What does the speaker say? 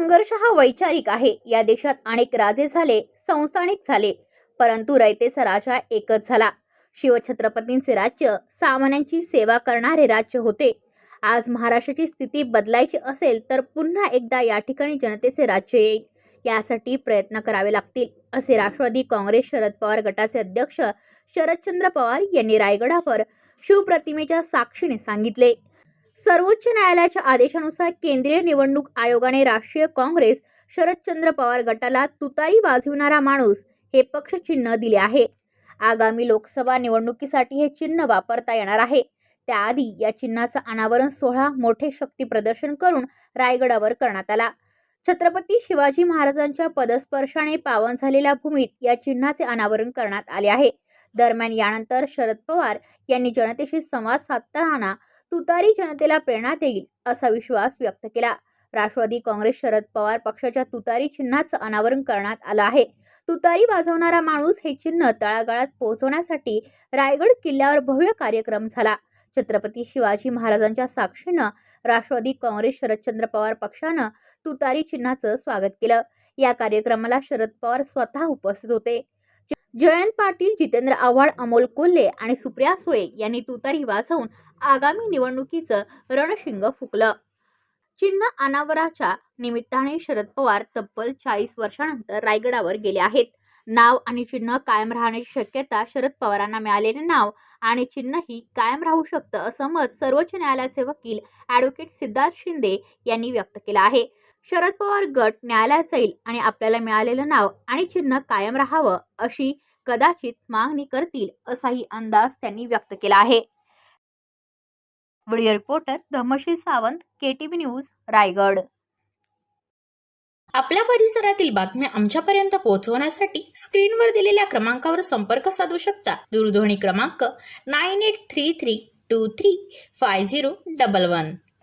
संघर्ष हा वैचारिक आहे. या देशात अनेक राजे झाले संस्थानिक झाले परंतु रयतेचा राजा एकच झाला. शिवछत्रपतींचे राज्य सामान्यांची सेवा करणारे राज्य होते. आज महाराष्ट्राची स्थिती बदलायची असेल तर पुन्हा एकदा या ठिकाणी जनतेचे राज्य येईल. यासाठी प्रयत्न करावे लागतील असे राष्ट्रवादी काँग्रेस शरद पवार गटाचे अध्यक्ष शरदचंद्र पवार यांनी रायगडावर शिवप्रतिमेच्या साक्षीने सांगितले. सर्वोच्च न्यायालयाच्या आदेशानुसार केंद्रीय निवडणूक आयोगाने राष्ट्रीय काँग्रेस शरदचंद्र पवार गटाला तुतारी वाजविणारा माणूस हे पक्षचिन्ह दिले आहे. आगामी लोकसभा निवडणुकीसाठी हे चिन्ह वापरता येणार आहे. त्याआधी या चिन्हाचा अनावरण सोहळा मोठे शक्ती प्रदर्शन करून रायगडावर करण्यात आला. छत्रपती शिवाजी महाराजांच्या पदस्पर्शाने पावन झालेल्या भूमीत या चिन्हाचे अनावरण करण्यात आले आहे. दरम्यान यानंतर शरद पवार यांनी जनतेशी संवाद साधताना तुतारी जनतेला प्रेरणा देईल असा विश्वास व्यक्त केला. राष्ट्रवादी काँग्रेस शरद पवार पक्षाच्या तुतारी चिन्हाचं अनावरण करण्यात आलं आहे. तुतारी वाजवणारा माणूस हे चिन्ह तळागाळात पोहोचवण्यासाठी रायगड किल्ल्यावर भव्य कार्यक्रम झाला. छत्रपती शिवाजी महाराजांच्या साक्षीनं राष्ट्रवादी काँग्रेस शरदचंद्र पवार पक्षानं तुतारी चिन्हाचं स्वागत केलं. या कार्यक्रमाला शरद पवार स्वतः उपस्थित होते. जयंत पाटील जितेंद्र आव्हाड अमोल कोल्हे आणि सुप्रिया सुळे यांनी तुतारी वाजवून आगामी निवडणुकीचं रणशिंग फुकलं. चिन्ह अनावराच्या निमित्ताने शरद पवार तब्बल चाळीस वर्षानंतर रायगडावर गेले आहेत. नाव आणि चिन्ह कायम राहण्याची शक्यता शरद पवारांना मिळालेले नाव आणि चिन्हही कायम राहू शकतं असं मत सर्वोच्च न्यायालयाचे वकील ॲडव्होकेट सिद्धार्थ शिंदे यांनी व्यक्त केलं आहे. शरद पवार गट न्यायालयात जाईल आणि आपल्याला मिळालेलं नाव आणि चिन्ह कायम राहावं अशी कदाचित मागणी करतील असाही अंदाज त्यांनी व्यक्त केला आहे. Video reporter Dharmashil Sawant K T news Raigad. आपल्या परिसरातील बातम्या आमच्यापर्यंत पोहोचवण्यासाठी स्क्रीनवर दिलेल्या क्रमांकावर संपर्क साधू शकता. दूरध्वनी क्रमांक nine eight three three two three five zero double one.